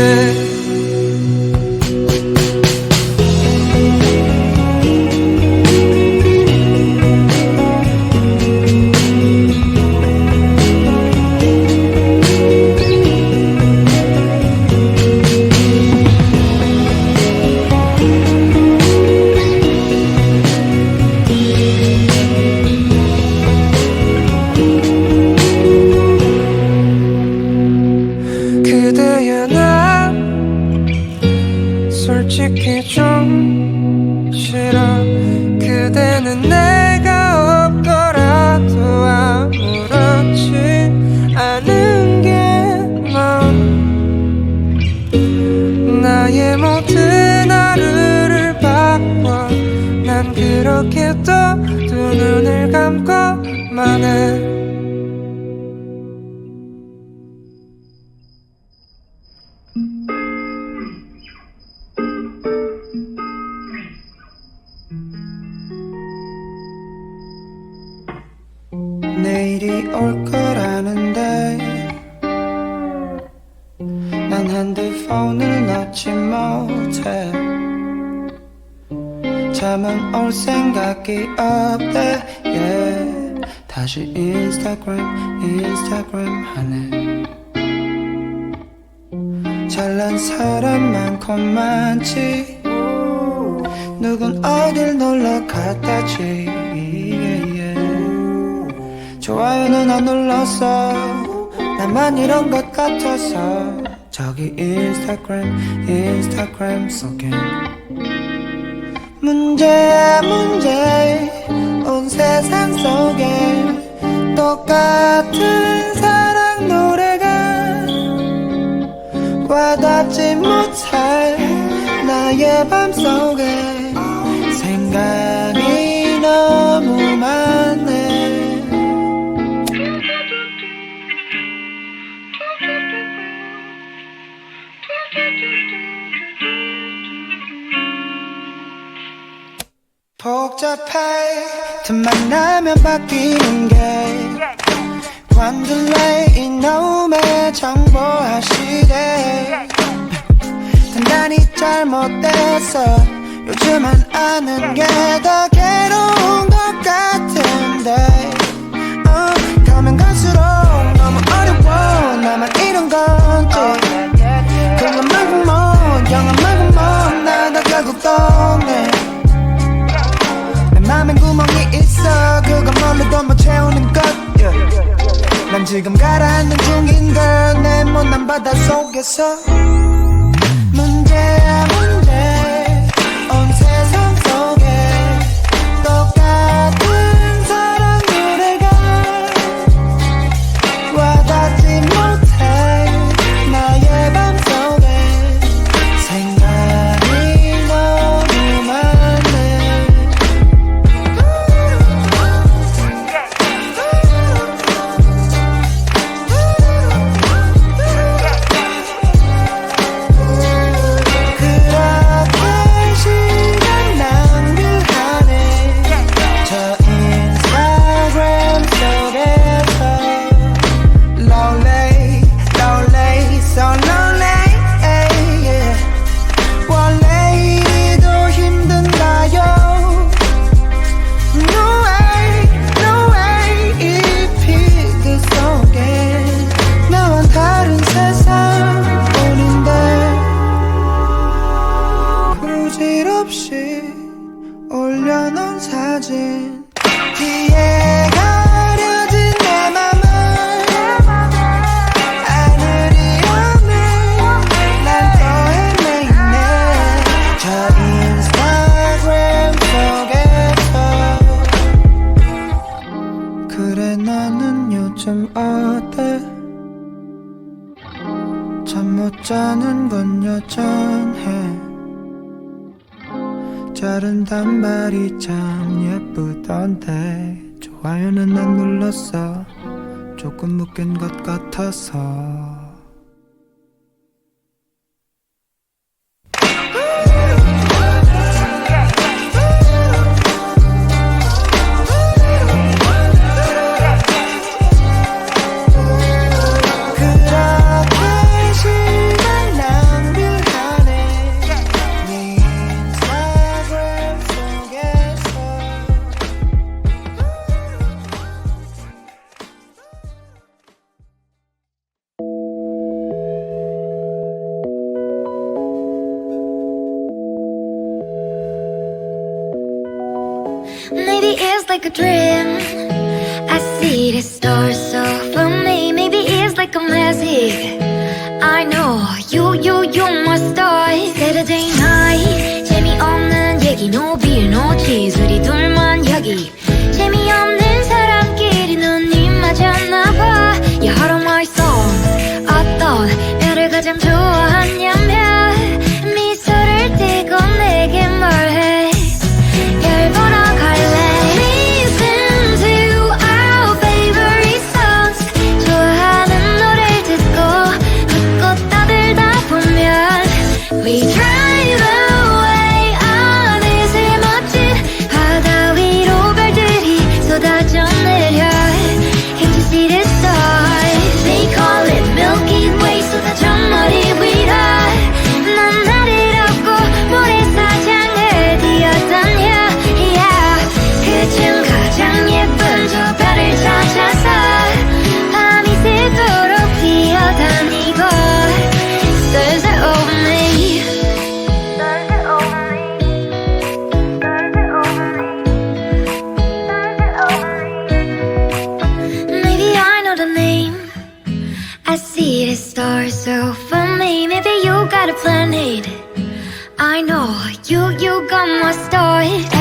감 좀 싫어 그대는 내가 없더라도 아무렇지 않은 게넌 나의 모든 하루를 바꿔. 난 그렇게 또두 눈을 감고만 해 내일이 올 거라는데. 난 핸드폰을 놓지 못해. 잠은 올 생각이 없대. Yeah. 다시 인스타그램 인스타그램 하네. 잘난 사람 많고 많지. 누군 어딜 놀러 갔다지. 좋아요는 안 눌렀어 나만 이런 것 같아서. 저기 인스타그램 인스타그램 속엔 문제야 문제 온 세상 속에 똑같은 사랑 노래가 와닿지 못할 나의 밤 속에. 생각이 너무 많네 복잡해. 틈 만 나면 바뀌는 게 관둘래 이 놈의 정보화 시대 단단히 잘못됐어 요즘은 아는 게 더 괴로운 것 같은데. 어, 가면 갈수록 너무 어려워. 나만 이런 뭐 영화 말고 뭐나다 결국 떠네. 내 맘엔 구멍이 있어. 그건 뭘로도 못 채우는 것. Yeah. 난 지금 가라앉는 중인 걸내 못난 바다 속에서. 문제야 자른 단발이 참 예쁘던데. 좋아요는 안 눌렀어. 조금 묶인 것 같아서. like a dream. I see the stars so for me Maybe it's like a magic I know you, you, you my star Saturday night 재미없는 얘기 No beer, no cheese. 우리 둘만 여기. 재미없는 사람끼리 눈이 you, got my story.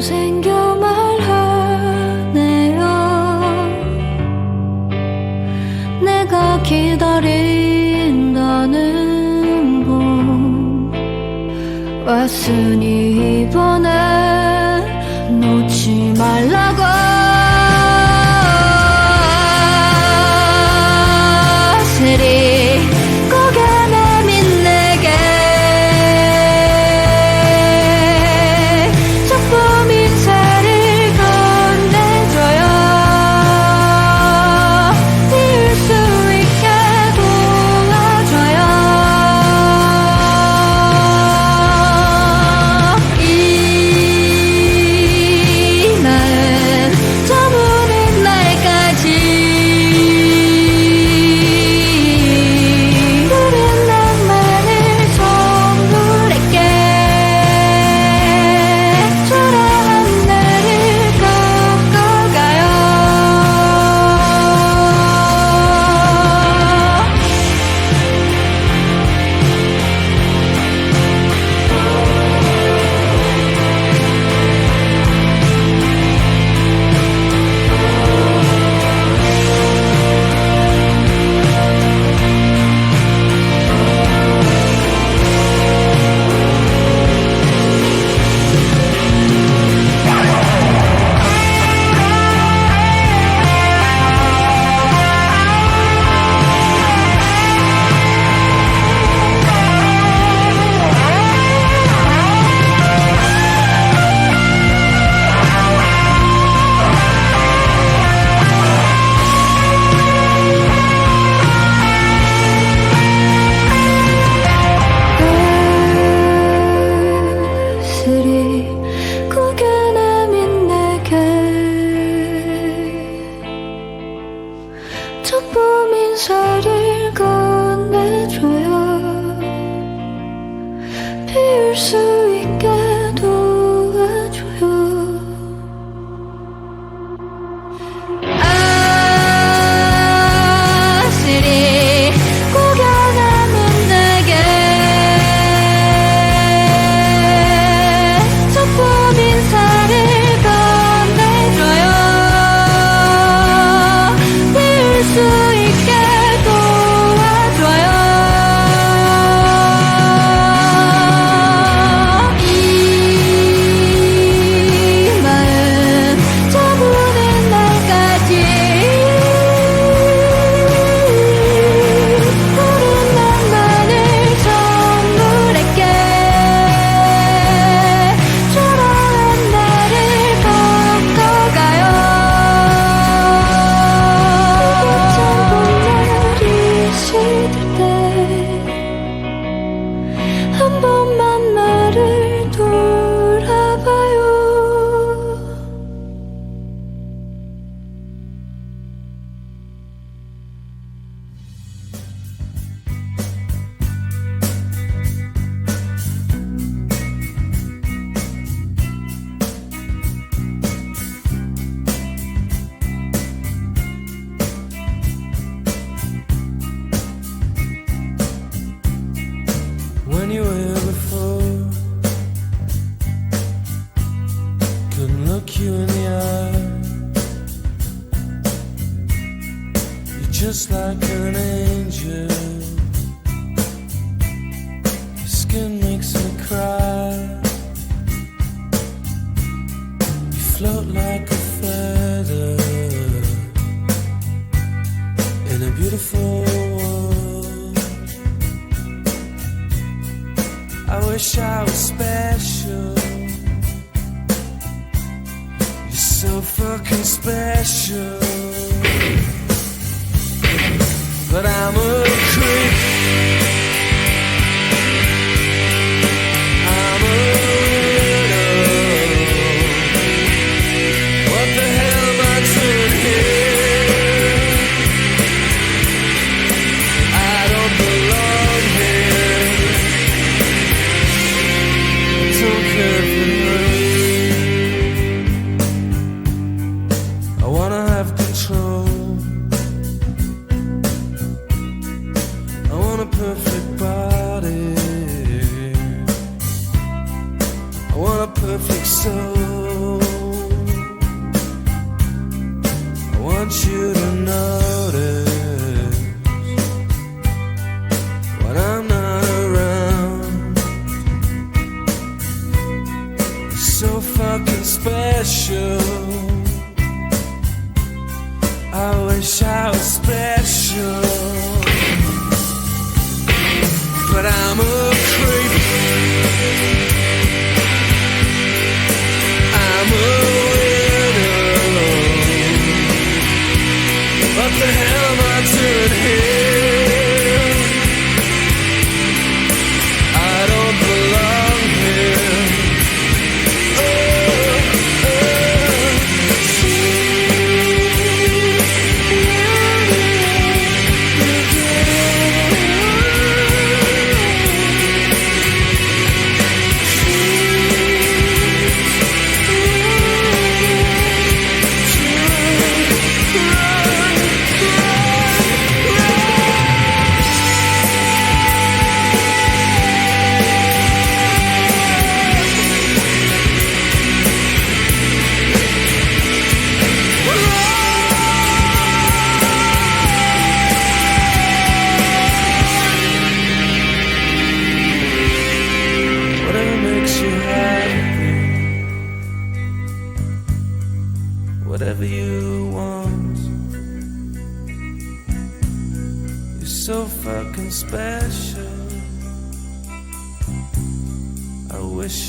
생겨 말하네요. 내가 기다린다는 봄 왔으니 이번에 놓지 말라. want you to know.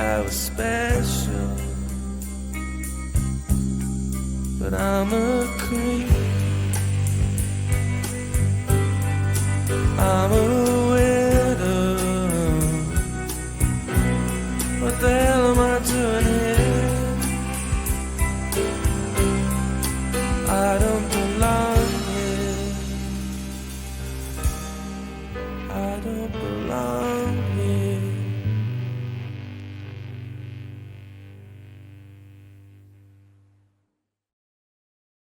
I was special, but I'm a creep. I'm a